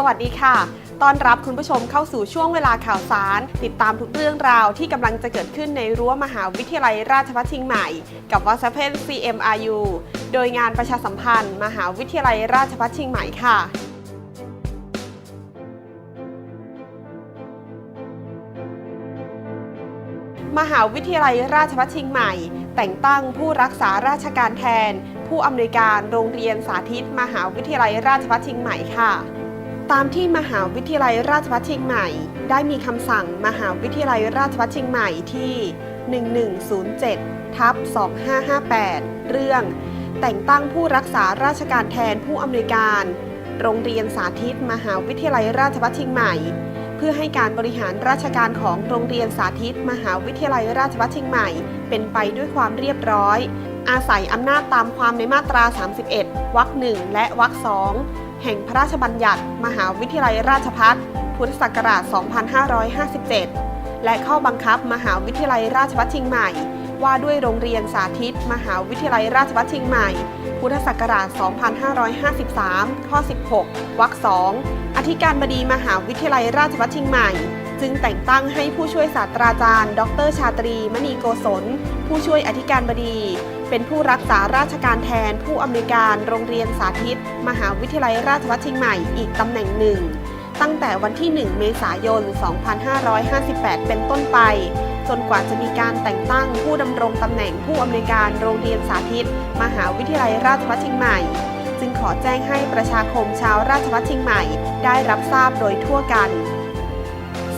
สวัสดีค่ะ ต้อนรับคุณผู้ชมเข้าสู่ช่วงเวลาข่าวสาร ติดตามทุกเรื่องราวที่กำลังจะเกิดขึ้นในรั้วมหาวิทยาลัยราชภัฏเชียงใหม่ กับวัสเพน CMRU โดยงานประชาสัมพันธ์ มหาวิทยาลัยราชภัฏเชียงใหม่ค่ะมหาวิทยาลัยราชภัฏเชียงใหม่ แต่งตั้งผู้รักษาราชการแทน ผู้อำนวยการโรงเรียนสาธิต มหาวิทยาลัยราชภัฏเชียงใหม่ค่ะ ตามที่มหาวิทยาลัยราชภัฏเชียงใหม่ ได้มีคำสั่งมหาวิทยาลัยราชภัฏเชียงใหม่ที่ 1107ทับ2558 เรื่อง แต่งตั้งผู้รักษาราชการแทนผู้อำนวยการ โรงเรียนสาธิต มหาวิทยาลัยราชภัฏเชียงใหม่ เพื่อให้การบริหารราชการของโรงเรียนสาธิต มหาวิทยาลัยราชภัฏเชียงใหม่ เป็นไปด้วยความเรียบร้อย อาศัยอำนาจตามความในมาตรา 31 วรรคหนึ่งและวรรคสองแห่งพระราชบัญญัติ มหาวิทยาลัยราชภัฏพุทธศักราช 2557 และข้อบังคับมหาวิทยาลัยราชภัฏเชียงใหม่ ว่าด้วยโรงเรียนสาธิต มหาวิทยาลัยราชภัฏเชียงใหม่ พุทธศักราช 2553 ข้อ 16 วรรคสองอธิการบดีมหาวิทยาลัยราชภัฏเชียงใหม่ จึงแต่งตั้งให้ผู้ช่วยศาสตราจารย์ ดร ชาตรี มณีโกศล ผู้ช่วยอธิการบดี เป็นผู้รักษาราชการแทน ผู้อำนวยการโรงเรียนสาธิต มหาวิทยาลัยราชภัฏเชียงใหม่อีกตำแหน่งหนึ่ง ตั้งแต่วันที่ 1 เมษายน 2558 เป็นต้นไป จนกว่าจะมีการแต่งตั้งผู้ดำรงตำแหน่งผู้อำนวยการโรงเรียนสาธิต มหาวิทยาลัยราชภัฏเชียงใหม่จึงขอแจ้งให้ประชาคมชาวราชภัฏเชียงใหม่ ได้รับทราบโดยทั่วกัน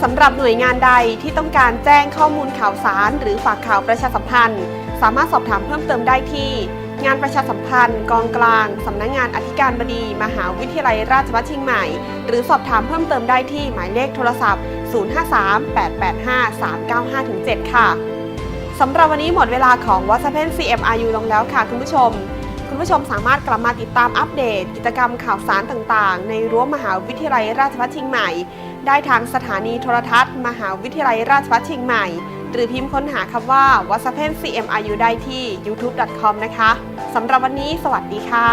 สำหรับหน่วยงานใดที่ต้องการแจ้งข้อมูลข่าวสาร หรือฝากข่าวประชาสัมพันธ์ สามารถสอบถามเพิ่มเติมได้ที่ งานประชาสัมพันธ์ กองกลาง สำนักงงานอธิการบดี มหาวิทยาลัยราชภัฏเชียงใหม่ หรือสอบถามเพิ่มเติมได้ที่หมายเลขโทรศัพท์ 053-885-395-7 ค่ะสำหรับวันนี้หมดเวลาของ w h a t s a p p n CMRU ลงแล้วค่ะคุณผู้ชม คุณผู้ชมสามารถกลับมาติดตามอัปเดต กิจกรรมข่าวสารต่างๆ ในรั้วมหาวิทยาลัยราชภัฏเชียงใหม่ ได้ทางสถานีโทรทัศน์ มหาวิทยาลัยราชภัฏเชียงใหม่ หรือพิมพ์ค้นหาคำว่า w h a t s a p p n CMRU ได้ที่ youtube.com นะคะสำหรับวันนี้ สวัสดีค่ะ